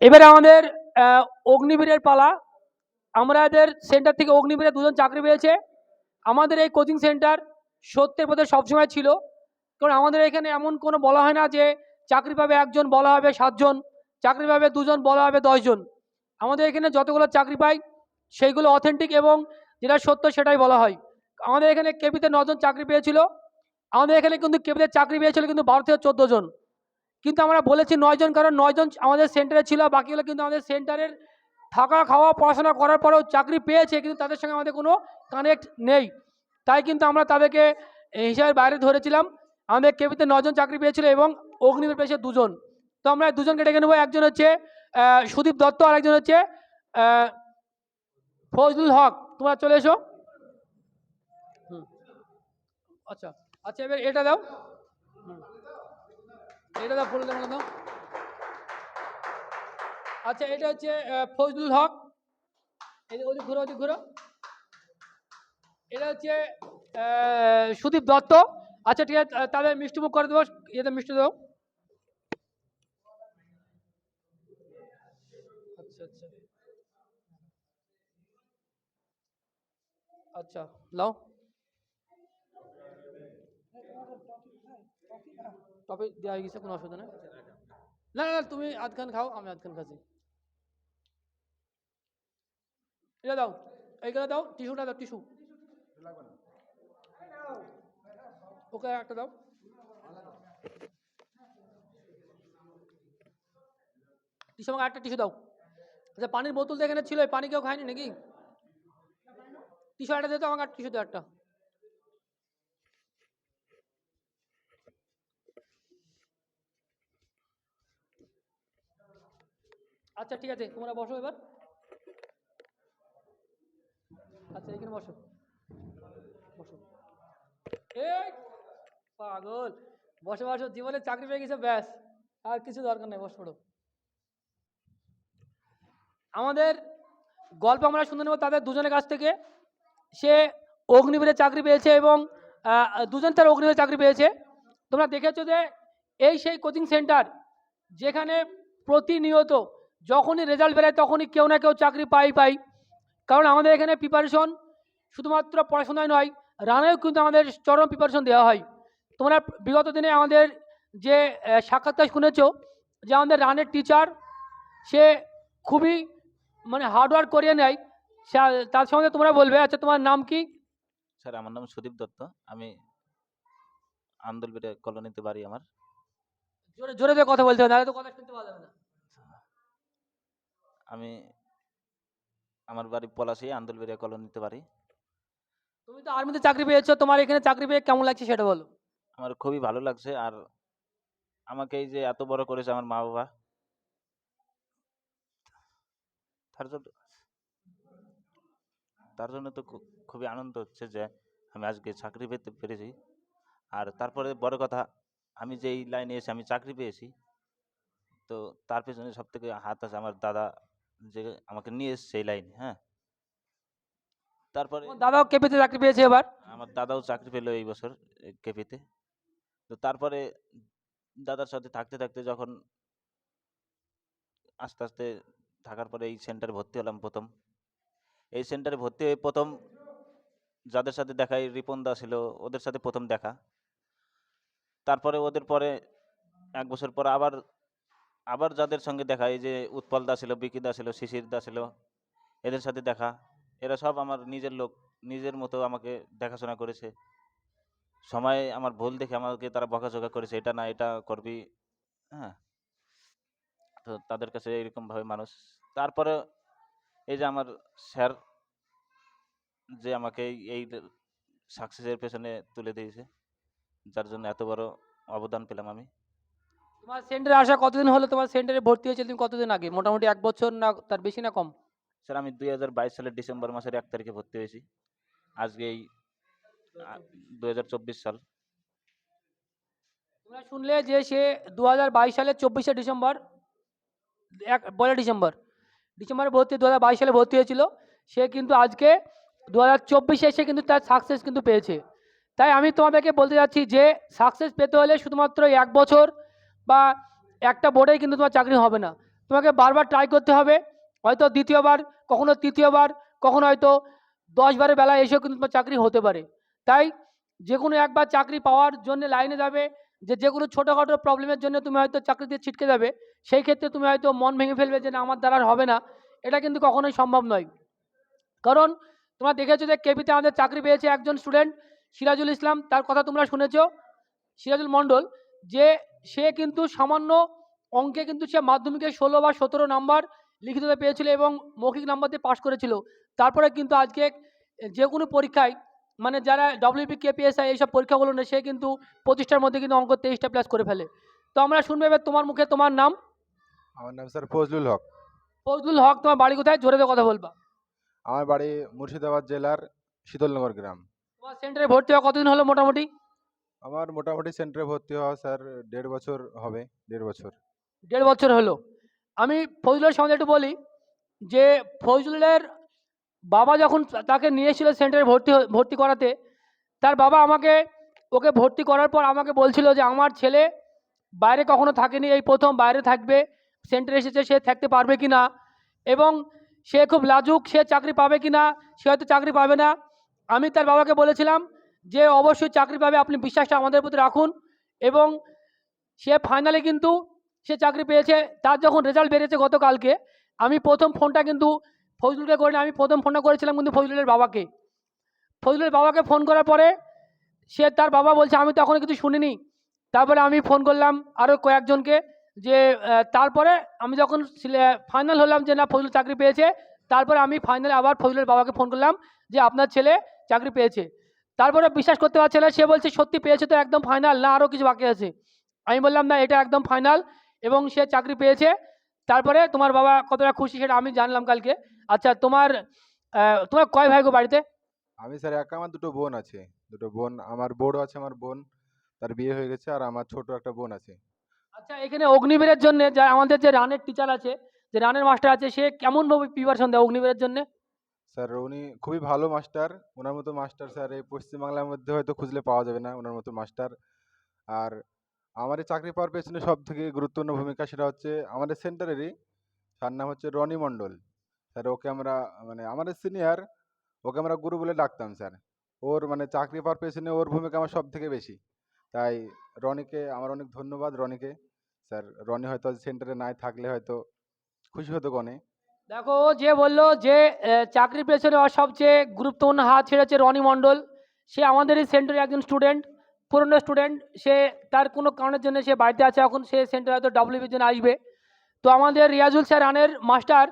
এবারে আমাদের অগ্নিবীরের পালা। আমাদের সেন্টার থেকে অগ্নিবীরে দুজন চাকরি পেয়েছে। আমাদের এই কোচিং সেন্টার সত্যের পথে সবসময় ছিল। কারণ আমাদের এখানে এমন কোনো বলা হয় না যে চাকরি পাবে একজন, বলা হবে সাতজন। চাকরি পাবে দুজন, বলা হবে দশজন। আমাদের এখানে যতগুলো চাকরি পাই, সেইগুলো অথেন্টিক এবং যেটা সত্য সেটাই বলা হয়। আমাদের এখানে কেপিতে নজন চাকরি পেয়েছিল। আমাদের এখানে কিন্তু কেপিতে চাকরি পেয়েছিল কিন্তু বারো থেকে চোদ্দ জন। কিন্তু আমরা বলেছি নয়জন, কারণ নয়জন আমাদের সেন্টারে ছিল, বাকিগুলো কিন্তু আমাদের সেন্টারের থাকা, খাওয়া, পড়াশোনা করার পরেও চাকরি পেয়েছে, কিন্তু তাদের সঙ্গে আমাদের কোনো কানেক্ট নেই। তাই কিন্তু আমরা তাদেরকে এই হিসাবের বাইরে ধরেছিলাম। আমাদের কেবিতে নজন চাকরি পেয়েছিল এবং অগ্নিবীর পেয়েছে দুজন। তো আমরা দুজনকে ডেকে নেব, একজন হচ্ছে সুদীপ দত্ত, আর একজন হচ্ছে ফজলুল হক। তোমরা চলে এসো। আচ্ছা আচ্ছা এবার এটা দাও। এটা ফুল দাও আচ্ছা এটা হচ্ছে ফজলুল হক। এই ওদিক ঘুরো ওদিক ঘুরো। এটা হচ্ছে সুদীপ দত্ত। আচ্ছা ঠিক আছে তাহলে মিষ্টিমুখ করে দেবো, ইয়েতে মিষ্টি দেবো। আচ্ছা আচ্ছা। আচ্ছা লাও টপে দেওয়া হয়ে গেছে, কোনো অসুবিধা নেই। না না তুমি আধখান খাও, আমি আধখান খাচ্ছি। এটা দাও এইগুলো দাও, টিস্যুটা দাও, টিস্যু। ওকে, একটা দাও। টিস্যু আমাকে একটা টিস্যু দাও। আচ্ছা পানির বোতল তো এখানে ছিল পানি কেউ খায়নি নাকি? টিস্যু একটা দিতে আমাকে টিস্যু দাও একটা। আচ্ছা ঠিক আছে, তোমরা বসো এবার। আচ্ছা এখানে বসো। বসো। পাগল। বসে, বসো, জীবনে চাকরি পেয়ে গেছে, ব্যাস। আর কিছু দরকার নেই, বসে, পড়ো। আমাদের গল্প আমরা শুনে নেব তাদের দুজনের কাছ থেকে। সে অগ্নিবীরে চাকরি পেয়েছে এবং দুজন তার অগ্নিবীরে চাকরি পেয়েছে। তোমরা দেখেছ যে এই সেই কোচিং সেন্টার যেখানে প্রতিনিয়ত যখনই রেজাল্ট বেরোয় তখনই কেউ না কেউ চাকরি পাই পাই। কারণ আমাদের এখানে প্রিপারেশন শুধুমাত্র পড়াশোনায় নয় রানেও কিন্তু আমাদের চরম প্রিপারেশন দেওয়া হয়। তোমরা বিগত দিনে আমাদের যে সাক্ষাৎকার শুনেছ যে আমাদের রানের টিচার সে খুবই মানে হার্ডওয়ার্ক করিয়ে নেয়। তার সঙ্গে তোমরা বলবে আচ্ছা তোমার নাম কি? স্যার আমার নাম সুদীপ দত্ত। আমি আন্দোলবেড়ে কলোনিতে বাড়ি আমার। জোরে জোরে কথা বলতে হবে নাহলে তো কথা শুনতে পাওয়া যাবে না। আমি আমার বাড়ি পলাশি আন্দোলবেড়িয়া কলোনিতে বাড়ি। তুমি তো আর্মিতে চাকরি পেয়েছ তোমার এখানে চাকরি পেয়ে কেমন লাগছে সেটা বলো। আমার খুবই ভালো লাগছে আর আমাকে এই যে এত বড় করেছে আমার মা বাবা তার জন্য তার জন্য তো খুবই আনন্দ হচ্ছে যে আমি আজকে চাকরি পেতে পেরেছি। আর তারপরে বড় কথা আমি যে এই লাইনে এসে আমি চাকরি পেয়েছি তো তার পেছনে সব থেকে হাত আছে আমার দাদা যে আমাকে নিয়ে এসছে এই লাইনে হ্যাঁ? তারপরে দাদাও কেপিতে চাকরি পেয়েছে এবার? আমার দাদাও চাকরি পেল এই বছর কেপিতে তো তারপরে দাদার সাথে থাকতে থাকতে যখন আস্তে আস্তে থাকার পরে এই সেন্টারে ভর্তি হলাম প্রথম। এই সেন্টারে ভর্তি হয়ে প্রথম যাদের সাথে দেখা এই রিপন দা ছিল ওদের সাথে প্রথম দেখা। তারপরে ওদের পরে এক বছর পর আবার আবার যাদের সঙ্গে দেখা, এই যে উৎপল দা ছিল, বিকি দা ছিল, শিশির দা ছিল, এদের সাথে দেখা। এরা সব আমার নিজের লোক, নিজের মতো আমাকে দেখাশোনা করেছে। সময় আমার ভুল দেখে আমাকে তারা বকাঝকা করেছে, এটা না, এটা করবি হ্যাঁ। তো তাদের কাছে এরকমভাবে মানুষ। তারপরে এই যে আমার স্যার, যে আমাকে এই সাকসেসের পেছনে তুলে দিয়েছে, যার জন্য এত বড় অবদান পেলাম আমি। তোমার সেন্টারে আসা কতদিন হলো? তোমার সেন্টারে ভর্তি হয়েছিল তুমি কতদিন আগে? মোটামুটি এক বছর না তার বেশি না কম? স্যার আমি দুই হাজার বাইশ সালের ডিসেম্বর মাসের এক তারিখে ভর্তি হয়েছি। আজকে এই দু হাজার চব্বিশ সাল। তোমরা শুনলে যে সে দু হাজার বাইশ সালের চব্বিশে ডিসেম্বর এক পয়লা ডিসেম্বর ডিসেম্বরে ভর্তি দু হাজার বাইশ সালে ভর্তি হয়েছিল। সে কিন্তু আজকে দু হাজার চব্বিশে এসে কিন্তু তার সাকসেস কিন্তু পেয়েছে। তাই আমি তোমাদেরকে বলতে যাচ্ছি যে সাকসেস পেতে হলে শুধুমাত্র এক বছর বা একটা বোর্ডেই কিন্তু তোমার চাকরি হবে না। তোমাকে বারবার ট্রাই করতে হবে, হয়তো দ্বিতীয়বার, কখনো তৃতীয়বার, কখনো হয়তো দশবারের বেলায় এসেও কিন্তু তোমার চাকরি হতে পারে। তাই যে কোনো একবার চাকরি পাওয়ার জন্য লাইনে যাবে, যে যে কোনো ছোটোখাটো প্রবলেমের জন্য তুমি হয়তো চাকরি দিয়ে ছিটকে যাবে, সেই ক্ষেত্রে তুমি হয়তো মন ভেঙে ফেলবে যে না, আমার দ্বারা হবে না। এটা কিন্তু কখনোই সম্ভব নয়। কারণ তোমরা দেখেছ যে কেপিতে আমাদের চাকরি পেয়েছে একজন স্টুডেন্ট সিরাজুল ইসলাম। তার কথা তোমরা শুনেছো, সিরাজুল মণ্ডল, যে সে কিন্তু সামান্য অঙ্কে কিন্তু সে মাধ্যমিকে ষোলো বা সতেরো নাম্বার লিখিততে পেয়েছিল এবং মৌখিক নাম্বার দিয়ে পাশ করেছিল। তারপরে কিন্তু আজকে যে কোনো পরীক্ষায় মানে যারা ডব্লিউপি কেপিএসআই এইসব পরীক্ষাগুলো নেই সে কিন্তু পঁচিশটার মধ্যে কিন্তু অঙ্ক তেইশটা প্লাস করে ফেলে। তো আমরা শুনব এবার তোমার মুখে তোমার নাম। আমার নাম স্যার ফজলুল হক। ফজলুল হক তোমার বাড়ি কোথায়? জোরে কথা বলবা। আমার বাড়ি মুর্শিদাবাদ জেলার শীতলনগর গ্রাম। তোমার সেন্টারে ভর্তি হওয়া কতদিন হলো মোটামুটি? আমার মোটামুটি সেন্টারে ভর্তি হওয়া স্যার দেড় বছর হবে, দেড় বছর। দেড় বছর হলো। আমি ফজলুলের সঙ্গে একটু বলি যে ফজলুলের বাবা যখন তাকে নিয়ে এসেছিল সেন্টারে ভর্তি ভর্তি করাতে, তার বাবা আমাকে, ওকে ভর্তি করার পর আমাকে বলছিল যে আমার ছেলে বাইরে কখনো থাকেনি, এই প্রথম বাইরে থাকবে, সেন্টারে এসেছে, সে থাকতে পারবে কি না এবং সে খুব লাজুক, সে চাকরি পাবে কি না সে হয়তো চাকরি পাবে না। আমি তার বাবাকে বলেছিলাম যে অবশ্যই চাকরি পাবে, আপনি বিশ্বাসটা আমাদের প্রতি রাখুন এবং সে ফাইনালে কিন্তু সে চাকরি পেয়েছে। তার যখন রেজাল্ট বেরিয়েছে গতকালকে, আমি প্রথম ফোনটা কিন্তু ফজলুলকে করিনি, আমি প্রথম ফোনটা করেছিলাম কিন্তু ফজলুলের বাবাকে। ফজলুলের বাবাকে ফোন করার পরে সে তার বাবা বলছে, আমি তো এখনও কিছু শুনিনি। তারপরে আমি ফোন করলাম আরও কয়েকজনকে যে তারপরে আমি যখন ফাইনাল হলাম যে না, ফজলুল চাকরি পেয়েছে, তারপরে আমি ফাইনালে আবার ফজলুলের বাবাকে ফোন করলাম যে, আপনার ছেলে চাকরি পেয়েছে। তারপরে বিশ্বাস করতে পারছে না সে বলছে সত্যি পেয়েছে তো একদম ফাইনাল না আরও কিছু বাকি আছে? আমি বললাম না এটা একদম ফাইনাল এবং সে চাকরি পেয়েছে। তারপরে তোমার বাবা কতটা খুশি সেটা আমি জানলাম কালকে। আচ্ছা তোমার তোমার কয় ভাই গো বাড়িতে? আমি স্যার একা আমার দুটো বোন আছে। দুটো বোন আমার বড় আছে আমার বোন তার বিয়ে হয়ে গেছে আর আমার ছোট একটা বোন আছে। আচ্ছা এখানে অগ্নিবীরের জন্য যা আমাদের যে রানের টিচার আছে যে রানের মাস্টার আছে সে কেমনভাবে প্রিপারেশন দেয় অগ্নিবীরের জন্য? স্যার উনি খুবই ভালো মাস্টার। ওনার মতো মাস্টার স্যার এই পশ্চিমবাংলার মধ্যে হয়তো খুঁজলে পাওয়া যাবে না ওনার মতো মাস্টার। আর আমার এই চাকরি পাওয়ার পেছনে সব থেকে গুরুত্বপূর্ণ ভূমিকা সেটা হচ্ছে আমাদের সেন্টারেরই তার নাম হচ্ছে রনি মণ্ডল। স্যার ওকে আমরা মানে আমাদের সিনিয়র ওকে আমরা গুরু বলে ডাকতাম স্যার। ওর মানে চাকরি পাওয়ার পেছনে ওর ভূমিকা আমার সব থেকে বেশি। তাই রনিকে আমার অনেক ধন্যবাদ রনিকে। স্যার রনি হয়তো সেন্টারে নাই থাকলে হয়তো খুশি হতো কনে দেখো, যে বলল যে চাকরির পেছনে সবচেয়ে গুরুত্বপূর্ণ হাত ছেড়েছে রনি মণ্ডল। সে আমাদের এই সেন্টারের একজন স্টুডেন্ট, পুরনো স্টুডেন্ট। সে তার কোনো কারণের জন্য সে বাড়িতে আছে, এখন সে সেন্টারে হয়তো ডাব্লিউবির জন্য আসবে। তো আমাদের রিয়াজুল স্যার রানের মাস্টার,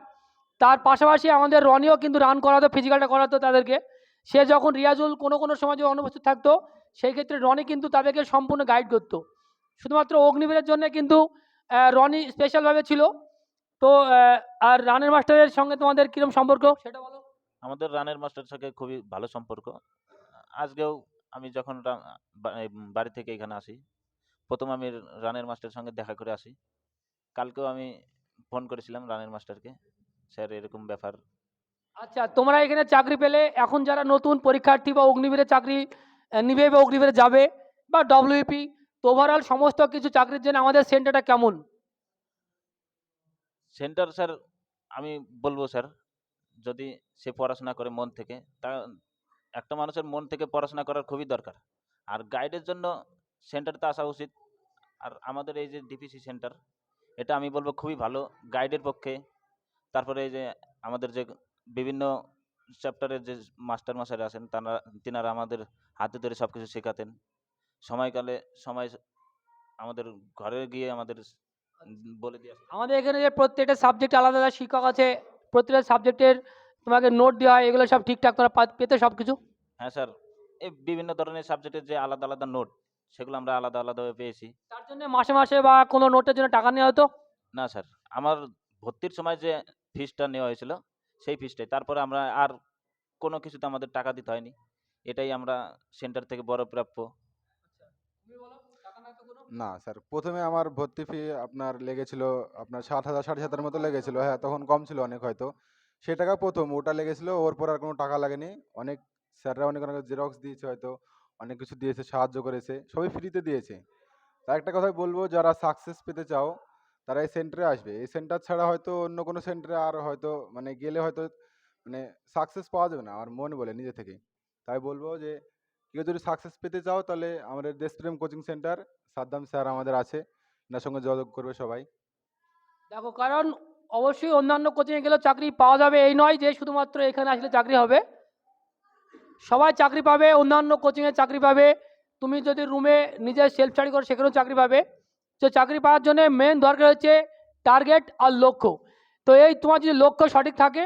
তার পাশাপাশি আমাদের রনিও কিন্তু রান করাতো ফিজিক্যালটা করাতো তাদেরকে। সে যখন রিয়াজুল কোনো কোনো সময় যদি অনুপস্থিত থাকতো, সেই ক্ষেত্রে রনি কিন্তু তাদেরকে সম্পূর্ণ গাইড করতো। শুধুমাত্র অগ্নিবীরের জন্য কিন্তু রনি স্পেশালভাবে ছিল। তো আর রানের মাস্টারের সঙ্গে তোমাদের কিরম সম্পর্ক? সেটা বলো। আমাদের রানের মাস্টারের সঙ্গে খুবই ভালো সম্পর্ক। আজকেও আমি যখন বাড়ি থেকে এখানে আসি প্রথম আমি রানের মাস্টারের সঙ্গে দেখা করে আসি। কালকেও আমি ফোন করেছিলাম রানের মাস্টারকে স্যার এরকম ব্যাপার। আচ্ছা তোমরা এখানে চাকরি পেলে এখন যারা নতুন পরীক্ষার্থী বা অগ্নিবীরে চাকরি নিবে বা অগ্নিবীরে যাবে বা ডব্লিউপি তো ওভারঅল সমস্ত কিছু চাকরির জন্য আমাদের সেন্টারটা কেমন? সেন্টার স্যার আমি বলব স্যার, যদি সে পড়াশোনা করে মন থেকে, তা একটা মানুষের মন থেকে পড়াশোনা করার খুবই দরকার। আর গাইডের জন্য সেন্টারতে আসা উচিত। আর আমাদের এই যে ডিপিসি সেন্টার এটা আমি বলব খুবই ভালো গাইডের পক্ষে। তারপরে এই যে আমাদের যে বিভিন্ন চ্যাপ্টারের যে মাস্টার মশাইরা আছেন, তারা, তিনারা আমাদের হাতে ধরে সব কিছু শেখাতেন। সময়কালে, সময় আমাদের ঘরে গিয়ে আমাদের বলে দিয়ে আমাদের এখানে যে প্রত্যেকটা সাবজেক্ট আলাদা আলাদা শিক্ষক আছে প্রত্যেকটা সাবজেক্টের তোমাকে নোট দেওয়া হয় এগুলো সব ঠিকঠাক তোমরা পেতে সব কিছু হ্যাঁ স্যার এই বিভিন্ন ধরনের সাবজেক্টের যে আলাদা আলাদা নোট সেগুলো আমরা আলাদা আলাদাভাবে পেয়েছি। তার জন্য মাসে মাসে বা কোনো নোটের জন্য টাকা নেওয়া হতো? না স্যার আমার ভর্তির সময় যে ফিসটা নেওয়া হয়েছিল সেই ফিসটাই তারপরে আমরা আর কোনো কিছুতে আমাদের টাকা দিতে হয়নি। এটাই আমরা সেন্টার থেকে বড় প্রাপ্য না, স্যার। প্রথমে আমার ভর্তি ফি আপনার লেগেছিল, আপনার সাত হাজার, সাড়ে সাত হাজার মতো লেগেছিল। হ্যাঁ তখন কম ছিল অনেক হয়তো। সে টাকা প্রথম, ওটা লেগেছিল, ওর পর আর কোনো টাকা লাগেনি। অনেক স্যাররা অনেক অনেক জেরক্স দিয়েছে হয়তো, অনেক কিছু দিয়েছে, সাহায্য করেছে, সবই ফ্রিতে দিয়েছে। তা একটা কথাই বলব, যারা সাকসেস পেতে চাও, তারা এই সেন্টারে আসবে। এই সেন্টার ছাড়া হয়তো অন্য কোনো সেন্টারে আর হয়তো মানে গেলে হয়তো মানে সাকসেস পাওয়া যাবে না, আমার মন বলে নিজে থেকেই তাই বলব যে কেউ যদি সাকসেস পেতে চাও, তাহলে আমাদের দেশপ্রেম কোচিং সেন্টার সাদ্দাম স্যার আমাদের আছে, এনার সঙ্গে যোগাযোগ করবে সবাই। দেখো, কারণ অবশ্যই অন্যান্য কোচিংয়ে গেলেও চাকরি পাওয়া যাবে, এই নয় যে শুধুমাত্র এখানে আসলে চাকরি হবে। সবাই চাকরি পাবে, অন্যান্য কোচিংয়ে চাকরি পাবে। তুমি যদি রুমে নিজের সেলফ স্টাডি করো, সেখানেও চাকরি পাবে। তো চাকরি পাওয়ার জন্য মেন দরকার হচ্ছে টার্গেট আর লক্ষ্য। তো এই তোমার যদি লক্ষ্য সঠিক থাকে,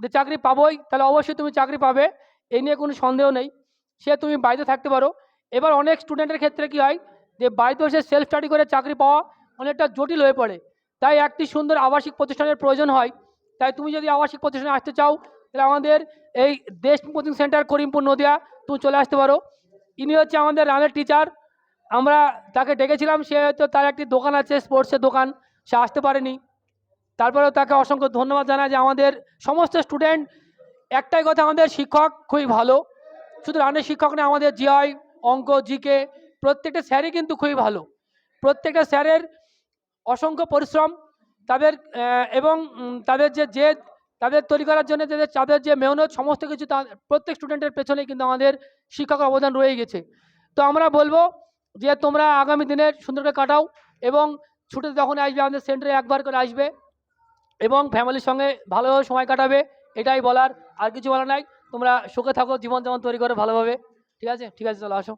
যে চাকরি পাবোই, তাহলে অবশ্যই তুমি চাকরি পাবে, এই নিয়ে কোনো সন্দেহ নেই। সে তুমি বাড়িতে থাকতে পারো। এবার অনেক স্টুডেন্টের ক্ষেত্রে কি হয় যে, বাড়িতে বসে সেলফ স্টাডি করে চাকরি পাওয়া অনেকটা জটিল হয়ে পড়ে। তাই একটি সুন্দর আবাসিক প্রতিষ্ঠানের প্রয়োজন হয়। তাই তুমি যদি আবাসিক প্রতিষ্ঠানে আসতে চাও, তাহলে আমাদের এই দেশ কোচিং সেন্টার করিমপুর নদিয়া তুমি চলে আসতে পারো। ইনি হচ্ছে আমাদের রানের টিচার আমরা তাকে ডেকেছিলাম, সে হয়তো তার একটি দোকান আছে স্পোর্টসের দোকান। সে আসতে পারেনি। তারপরেও তাকে অসংখ্য ধন্যবাদ জানাই যে, আমাদের সমস্ত স্টুডেন্ট একটাই কথা, আমাদের শিক্ষক খুবই ভালো। শুধু রানের শিক্ষক না, আমাদের জিআই, অঙ্ক, জিকে, প্রত্যেকটা স্যারই কিন্তু খুবই ভালো। প্রত্যেকটা স্যারের অসংখ্য পরিশ্রম, তাদের এবং তাদের যে জেদ, তাদের তৈরি করার জন্য তাদের তাদের যে মেহনত, সমস্ত কিছু তা, প্রত্যেক স্টুডেন্টের পেছনে কিন্তু আমাদের শিক্ষকের অবদান রয়ে গেছে। তো আমরা বলব যে, তোমরা আগামী দিনে সুন্দর করে কাটাও এবং ছুটে যখন আসবে, আমাদের সেন্টারে একবার করে আসবে এবং ফ্যামিলির সঙ্গে ভালোভাবে সময় কাটাবে, এটাই বলার। আর কিছু বলার নাই। তোমরা সুখে থাকো জীবন যেমন তৈরি করো ভালোভাবে। ঠিক আছে? ঠিক আছে চলো আসো।